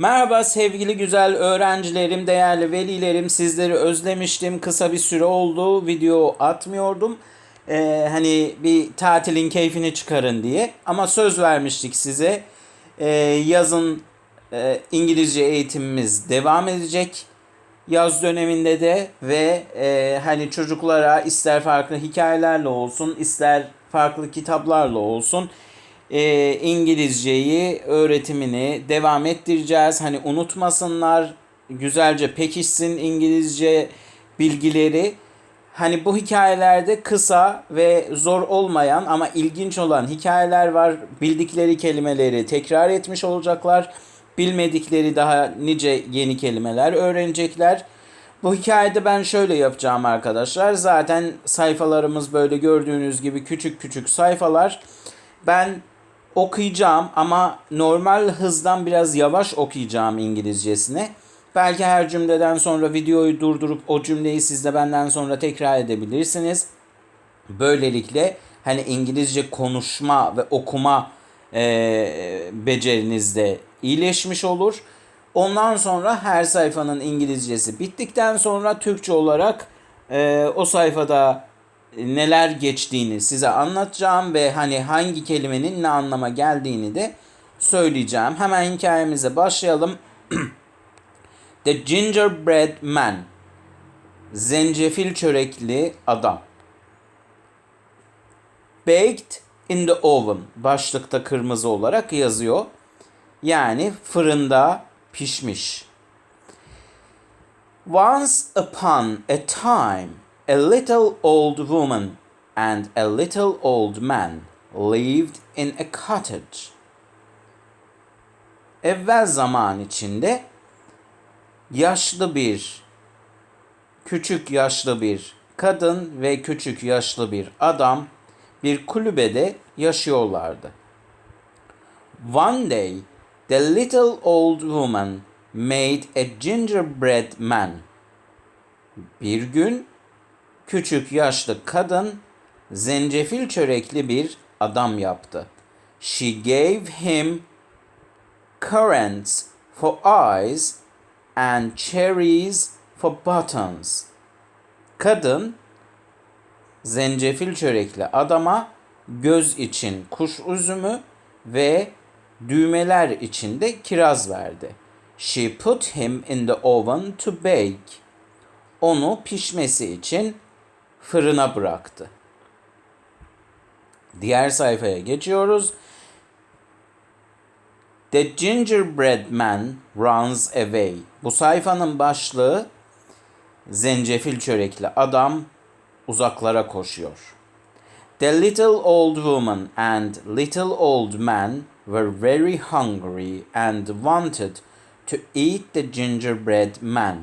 Merhaba sevgili güzel öğrencilerim, değerli velilerim. Sizleri özlemiştim. Kısa bir süre oldu. Video atmıyordum. Ee, hani bir tatilin keyfini çıkarın diye. Ama söz vermiştik size. Ee, yazın e, İngilizce eğitimimiz devam edecek. Yaz döneminde de ve e, hani çocuklara ister farklı hikayelerle olsun, ister farklı kitaplarla olsun e, İngilizceyi öğretimini devam ettireceğiz. Hani unutmasınlar, güzelce pekişsin İngilizce bilgileri. Hani bu hikayelerde kısa ve zor olmayan ama ilginç olan hikayeler var. Bildikleri kelimeleri tekrar etmiş olacaklar. Bilmedikleri daha nice yeni kelimeler öğrenecekler. Bu hikayede ben şöyle yapacağım arkadaşlar. Zaten sayfalarımız böyle gördüğünüz gibi küçük küçük sayfalar. Ben okuyacağım ama normal hızdan biraz yavaş okuyacağım İngilizcesini. Belki her cümleden sonra videoyu durdurup o cümleyi siz de benden sonra tekrar edebilirsiniz. Böylelikle hani İngilizce konuşma ve okuma e, beceriniz de iyileşmiş olur. Ondan sonra her sayfanın İngilizcesi bittikten sonra Türkçe olarak e, o sayfada neler geçtiğini size anlatacağım ve hani hangi kelimenin ne anlama geldiğini de söyleyeceğim. Hemen hikayemize başlayalım. The Gingerbread Man Zencefil çörekli adam. Baked in the oven başlıkta kırmızı olarak yazıyor. Yani fırında pişmiş. Once upon a time a little old woman and a little old man lived in a cottage. Evvel zaman içinde yaşlı bir küçük yaşlı bir kadın ve küçük yaşlı bir adam bir kulübede yaşıyorlardı. One day the little old woman made a gingerbread man. Bir gün küçük yaşlı kadın zencefil çörekli bir adam yaptı. She gave him currants for eyes and cherries for buttons. Kadın zencefil çörekli adama göz için kuş üzümü ve düğmeler için de kiraz verdi. She put him in the oven to bake. Onu pişmesi için fırına bıraktı. Diğer sayfaya geçiyoruz. The Gingerbread Man Runs Away. Bu sayfanın başlığı zencefil çörekli adam uzaklara koşuyor. The little old woman and little old man were very hungry and wanted to eat the gingerbread man.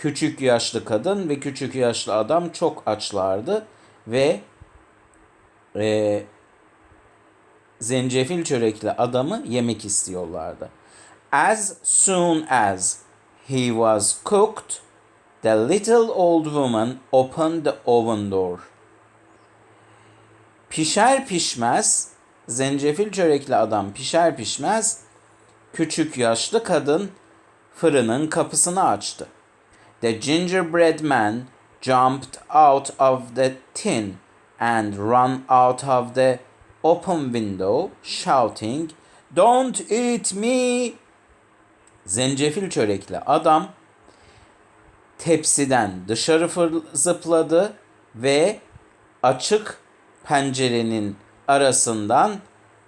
Küçük yaşlı kadın ve küçük yaşlı adam çok açlardı ve e, zencefil çörekli adamı yemek istiyorlardı. As soon as he was cooked, the little old woman opened the oven door. Pişer pişmez, zencefil çörekli adam pişer pişmez, küçük yaşlı kadın fırının kapısını açtı. The gingerbread man jumped out of the tin and ran out of the open window shouting, Don't eat me! Zencefil çörekli adam tepsiden dışarı fır- zıpladı ve açık pencerenin arasından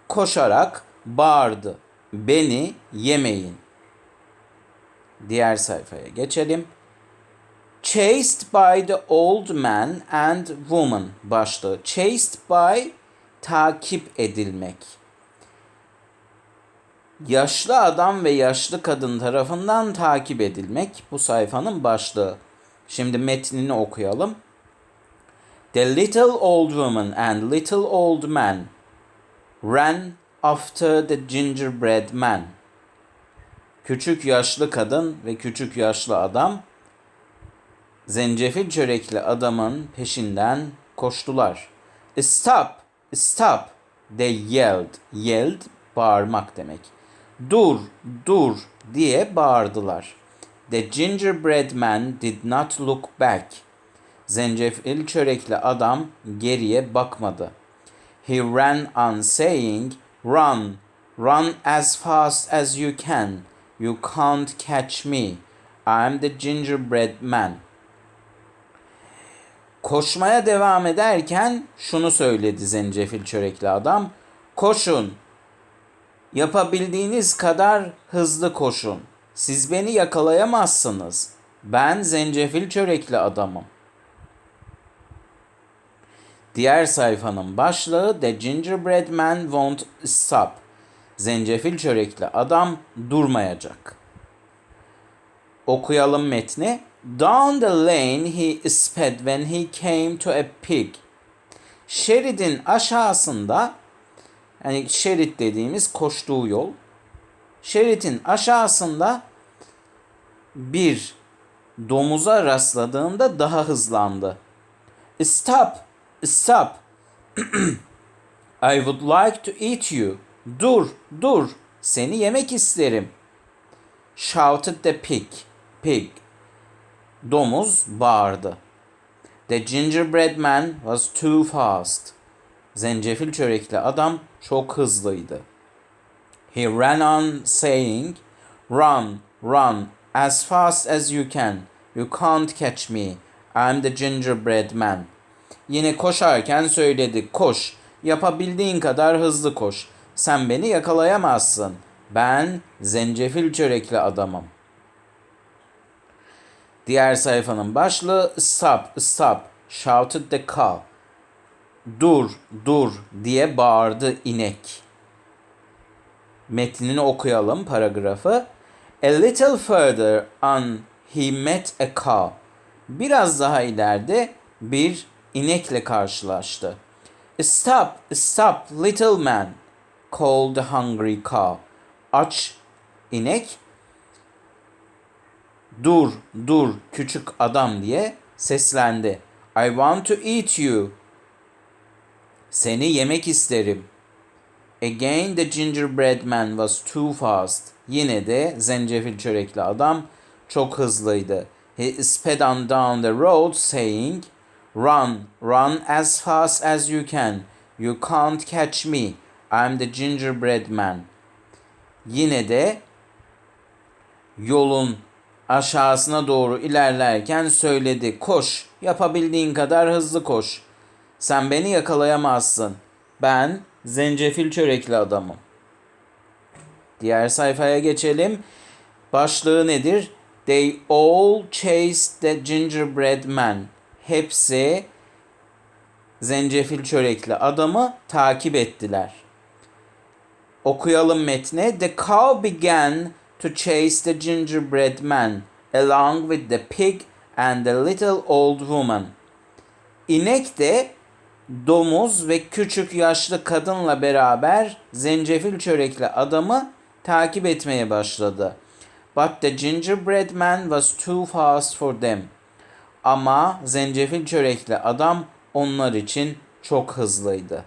koşarak bağırdı. Beni yemeyin. Diğer sayfaya geçelim. Chased by the old man and woman başlığı. Chased by takip edilmek. Yaşlı adam ve yaşlı kadın tarafından takip edilmek bu sayfanın başlığı. Şimdi metnini okuyalım. The little old woman and little old man ran after the gingerbread man. Küçük yaşlı kadın ve küçük yaşlı adam zencefil çörekli adamın peşinden koştular. Stop, stop, they yelled. Yelled, bağırmak demek. Dur, dur diye bağırdılar. The gingerbread man did not look back. Zencefil çörekli adam geriye bakmadı. He ran on saying, Run, run as fast as you can. You can't catch me. I'm the gingerbread man. Koşmaya devam ederken şunu söyledi zencefil çörekli adam. Koşun. Yapabildiğiniz kadar hızlı koşun. Siz beni yakalayamazsınız. Ben zencefil çörekli adamım. Diğer sayfanın başlığı The Gingerbread Man Won't Stop. Zencefil çörekli adam durmayacak. Okuyalım metni. Down the lane he sped when he came to a pig. Şeridin aşağısında yani şerit dediğimiz koştuğu yol. Şeridin aşağısında bir domuza rastladığında daha hızlandı. Stop, stop. I would like to eat you. Dur, dur. Seni yemek isterim. Shouted the pig. Pig. Domuz bağırdı. The gingerbread man was too fast. Zencefil çörekli adam çok hızlıydı. He ran on saying, Run, run, as fast as you can. You can't catch me. I'm the gingerbread man. Yine koşarken söyledi, koş, yapabildiğin kadar hızlı koş. Sen beni yakalayamazsın. Ben zencefil çörekli adamım. Diğer sayfanın başlığı Stop, stop, shouted the cow. Dur, dur diye bağırdı inek. Metnini okuyalım paragrafı. A little further on he met a cow. Biraz daha ileride bir inekle karşılaştı. Stop, stop little man, called the hungry cow. Aç inek dur dur küçük adam diye seslendi. I want to eat you. Seni yemek isterim. Again the gingerbread man was too fast. Yine de zencefil çörekli adam çok hızlıydı. He sped on down the road saying, Run, run as fast as you can. You can't catch me. I'm the gingerbread man. Yine de yolun aşağısına doğru ilerlerken söyledi. Koş, yapabildiğin kadar hızlı koş. Sen beni yakalayamazsın. Ben zencefil çörekli adamım. Diğer sayfaya geçelim. Başlığı nedir? They all chased the gingerbread man. Hepsi zencefil çörekli adamı takip ettiler. Okuyalım metne. The cow began to chase the gingerbread man along with the pig and the little old woman. İnek de domuz ve küçük yaşlı kadınla beraber zencefil çörekli adamı takip etmeye başladı. But the gingerbread man was too fast for them. Ama zencefil çörekli adam onlar için çok hızlıydı.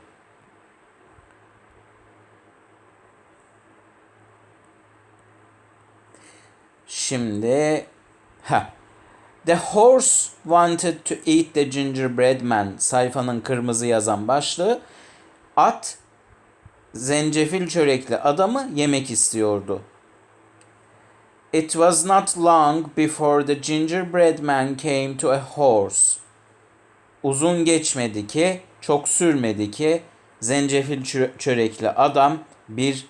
Şimdi ha The horse wanted to eat the gingerbread man. Sayfanın kırmızı yazan başlığı. At zencefil çörekli adamı yemek istiyordu. It was not long before the gingerbread man came to a horse. Uzun geçmedi ki, çok sürmedi ki zencefil çörekli adam bir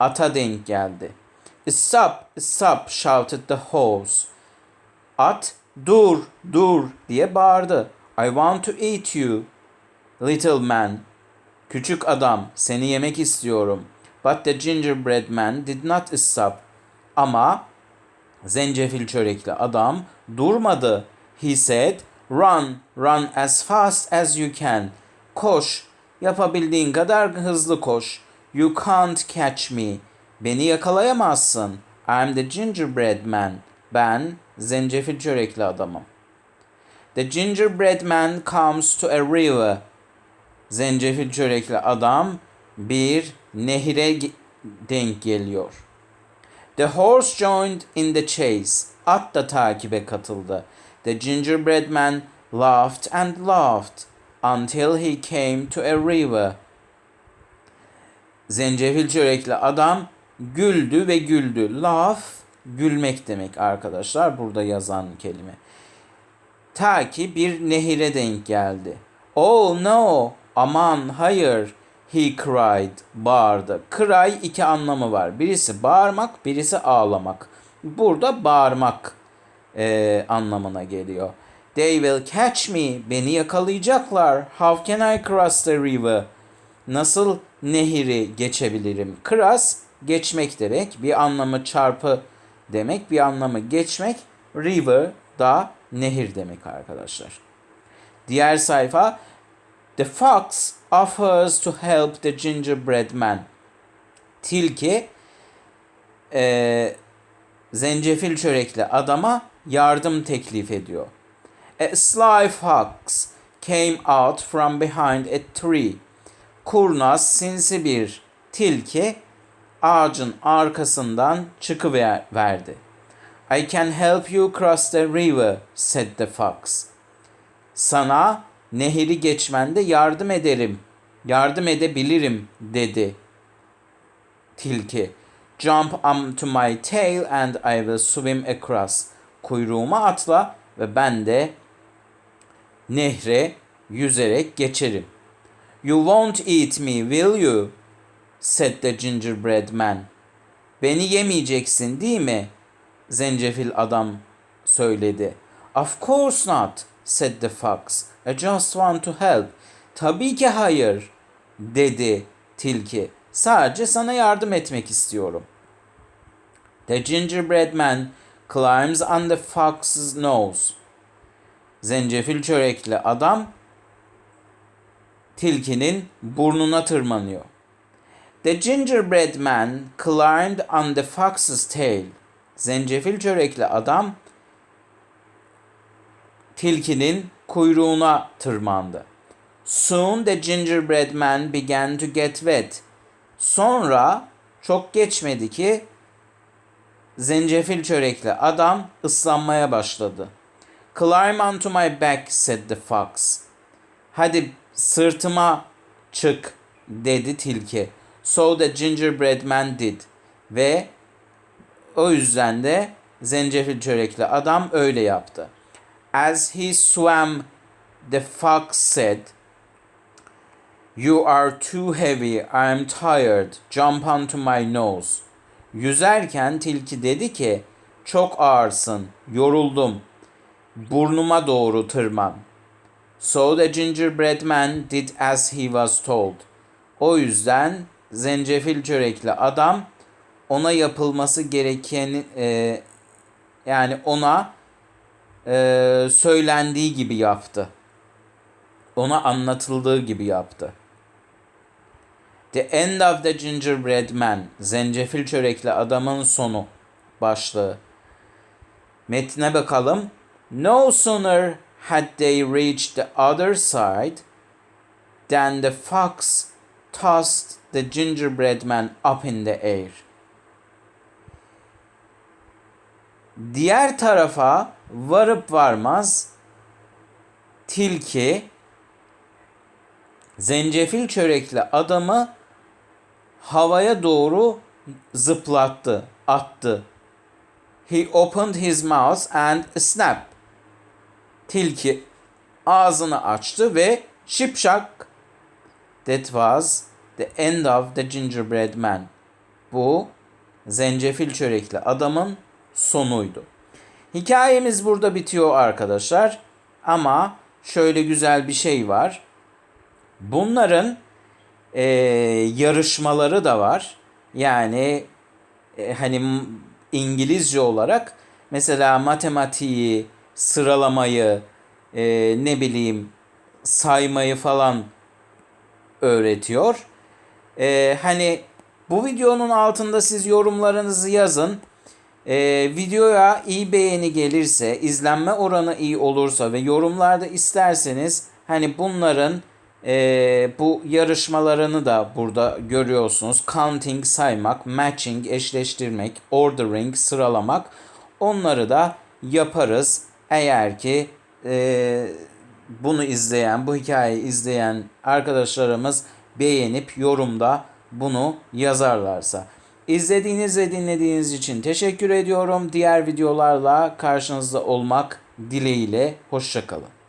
ata denk geldi. Stop, stop shouted the horse. At dur, dur diye bağırdı. I want to eat you, little man. Küçük adam, seni yemek istiyorum. But the gingerbread man did not stop. Ama zencefil çörekli adam durmadı. He said, run, run as fast as you can. Koş, yapabildiğin kadar hızlı koş. You can't catch me. Beni yakalayamazsın. I'm the gingerbread man. Ben zencefil çörekli adamım. The gingerbread man comes to a river. Zencefil çörekli adam bir nehire denk geliyor. The horse joined in the chase. At da takibe katıldı. The gingerbread man laughed and laughed until he came to a river. Zencefil çörekli adam güldü ve güldü. Laugh gülmek demek arkadaşlar burada yazan kelime. Ta ki bir nehire denk geldi. Oh no! Aman hayır! He cried. Bağırdı. Cry iki anlamı var. Birisi bağırmak, birisi ağlamak. Burada bağırmak e, anlamına geliyor. They will catch me. Beni yakalayacaklar. How can I cross the river? Nasıl nehri geçebilirim? Cross geçmek demek. Bir anlamı çarpı demek. Bir anlamı geçmek. River da nehir demek arkadaşlar. Diğer sayfa The fox offers to help the gingerbread man. Tilki eee, zencefil çörekli adama yardım teklif ediyor. A sly fox came out from behind a tree. Kurnaz sinsi bir tilki ağacın arkasından çıkıverdi. I can help you cross the river, said the fox. Sana nehri geçmende yardım ederim, yardım edebilirim, dedi tilki. Jump onto my tail and I will swim across. Kuyruğuma atla ve ben de nehre yüzerek geçerim. You won't eat me, will you? Said the gingerbread man. Beni yemeyeceksin değil mi? Zencefil adam söyledi. Of course not, said the fox. I just want to help. Tabii ki hayır, dedi tilki. Sadece sana yardım etmek istiyorum. The gingerbread man climbs on the fox's nose. Zencefil çörekli adam tilkinin burnuna tırmanıyor. The gingerbread man climbed on the fox's tail. Zencefil çörekli adam tilkinin kuyruğuna tırmandı. Soon the gingerbread man began to get wet. Sonra çok geçmedi ki zencefil çörekli adam ıslanmaya başladı. Climb onto my back said the fox. Hadi sırtıma çık dedi tilki. So the gingerbread man did. Ve o yüzden de zencefil çörekli adam öyle yaptı. As he swam, the fox said, You are too heavy, I am tired, jump onto my nose. Yüzerken tilki dedi ki, çok ağırsın, yoruldum, burnuma doğru tırman. So the gingerbread man did as he was told. O yüzden zencefil çörekli adam ona yapılması gerekeni e, yani ona e, söylendiği gibi yaptı. Ona anlatıldığı gibi yaptı. The end of the gingerbread man. Zencefil çörekli adamın sonu başlığı. Metne bakalım. No sooner had they reached the other side than the fox tossed the gingerbread man up in the air. Diğer tarafa varıp varmaz tilki zencefil çörekli adamı havaya doğru zıplattı, attı. He opened his mouth and snap. Tilki ağzını açtı ve şipşak. That was the end of the gingerbread man. Bu zencefil çörekli adamın sonuydu. Hikayemiz burada bitiyor arkadaşlar. Ama şöyle güzel bir şey var. Bunların e, yarışmaları da var. Yani e, hani İngilizce olarak mesela matematiği, sıralamayı, e, ne bileyim saymayı falan öğretiyor. E, hani bu videonun altında siz yorumlarınızı yazın. E, videoya iyi beğeni gelirse, izlenme oranı iyi olursa ve yorumlarda isterseniz hani bunların Ee, bu yarışmalarını da burada görüyorsunuz. Counting saymak, matching eşleştirmek, ordering sıralamak. Onları da yaparız. Eğer ki e, bunu izleyen, bu hikayeyi izleyen arkadaşlarımız beğenip yorumda bunu yazarlarsa. İzlediğiniz ve dinlediğiniz için teşekkür ediyorum. Diğer videolarla karşınızda olmak dileğiyle. Hoşçakalın.